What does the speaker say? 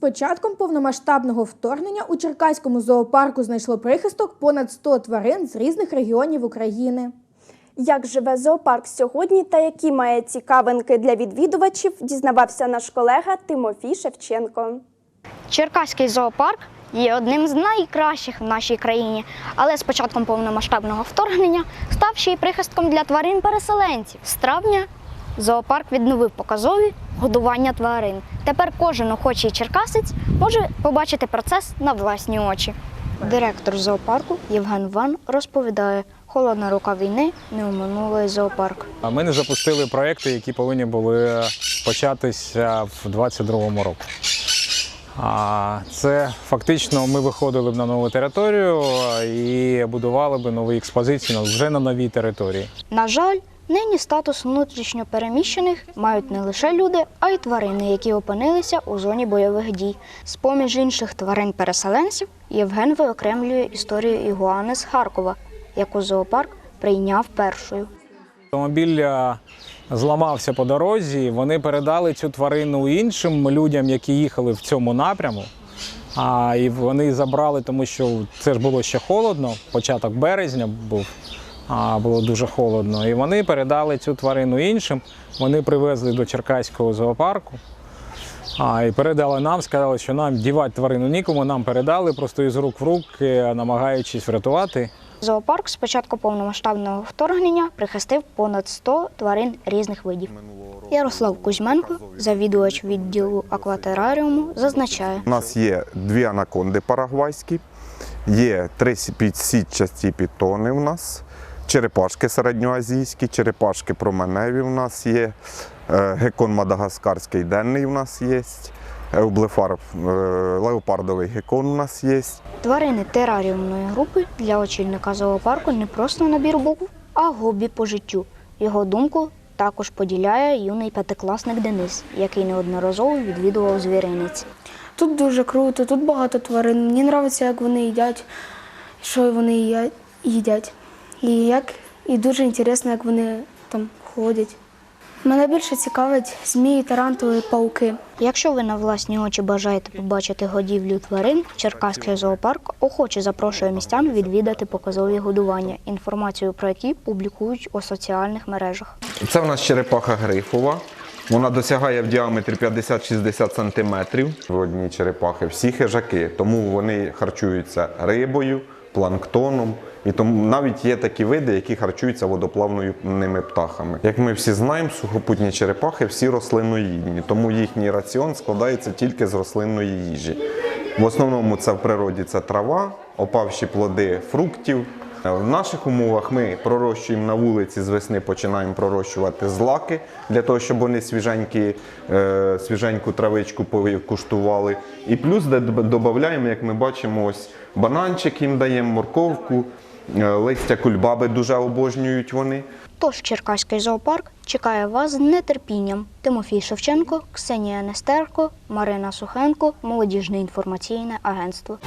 початком повномасштабного вторгнення у Черкаському зоопарку знайшло прихисток понад 100 тварин з різних регіонів України. Як живе зоопарк сьогодні та які має цікавинки для відвідувачів, дізнавався наш колега Тимофій Шевченко. Черкаський зоопарк є одним з найкращих в нашій країні, але з початком повномасштабного вторгнення став ще й прихистком для тварин-переселенців. З травня зоопарк відновив показові годування тварин. Тепер кожен охочий черкасець може побачити процес на власні очі. Директор зоопарку Євген Ван розповідає, холодна рука війни не оминула й зоопарк. Ми не запустили проекти, які повинні були початися в 2022 році. А це фактично ми виходили б на нову територію і будували б нові експозиції вже на новій території. На жаль, нині статус внутрішньо переміщених мають не лише люди, а й тварини, які опинилися у зоні бойових дій. З поміж інших тварин-переселенців Євген виокремлює історію ігуани з Харкова, яку зоопарк прийняв першою. Автомобіль е, зламався по дорозі. Вони передали цю тварину іншим людям, які їхали в цьому напряму. А, і вони забрали, тому що це ж було ще холодно, початок березня був, а, було дуже холодно. І вони передали цю тварину іншим. Вони привезли до Черкаського зоопарку. А, і передали нам, сказали, що нам дівати тварину нікому, нам передали просто із рук в руки, намагаючись врятувати. Зоопарк з початку повномасштабного вторгнення прихистив понад 100 тварин різних видів. Ярослав Кузьменко, завідувач відділу акватераріуму, зазначає. У нас є дві анаконди парагвайські, є три сітчасті пітони у нас, черепашки середньоазійські, черепашки променеві у нас є, е, гекон мадагаскарський денний у нас є, еублефар, е, леопардовий гекон у нас є. Тварини тераріумної групи для очільника зоопарку не просто набір букв, а хобі по життю. Його думку також поділяє юний п'ятикласник Денис, який неодноразово відвідував звіринець. Тут дуже круто, тут багато тварин. Мені подобається, як вони їдять, що вони їдять. І як і дуже цікаво, як вони там ходять. Мене більше цікавить змії, тарантули, пауки. Якщо ви на власні очі бажаєте побачити годівлю тварин, Черкаський зоопарк охоче запрошує містян відвідати показові годування, інформацію про які публікують у соціальних мережах. Це в нас черепаха грифова. Вона досягає в діаметрі 50-60 см. Одні черепахи всі хижаки, тому вони харчуються рибою, планктоном. І тому навіть є такі види, які харчуються водоплавними птахами. Як ми всі знаємо, сухопутні черепахи всі рослинноїдні, тому їхній раціон складається тільки з рослинної їжі. В основному це в природі це трава, опавші плоди фруктів. В наших умовах ми пророщуємо на вулиці з весни, починаємо пророщувати злаки для того, щоб вони свіженькі, е, свіженьку травичку куштували. І плюс додаємо, як ми бачимо, ось бананчик їм даємо, морковку, листя кульбаби дуже обожнюють вони. Тож Черкаський зоопарк чекає вас з нетерпінням. Тимофій Шевченко, Ксенія Нестерко, Марина Сухенко, Молодіжне інформаційне агентство.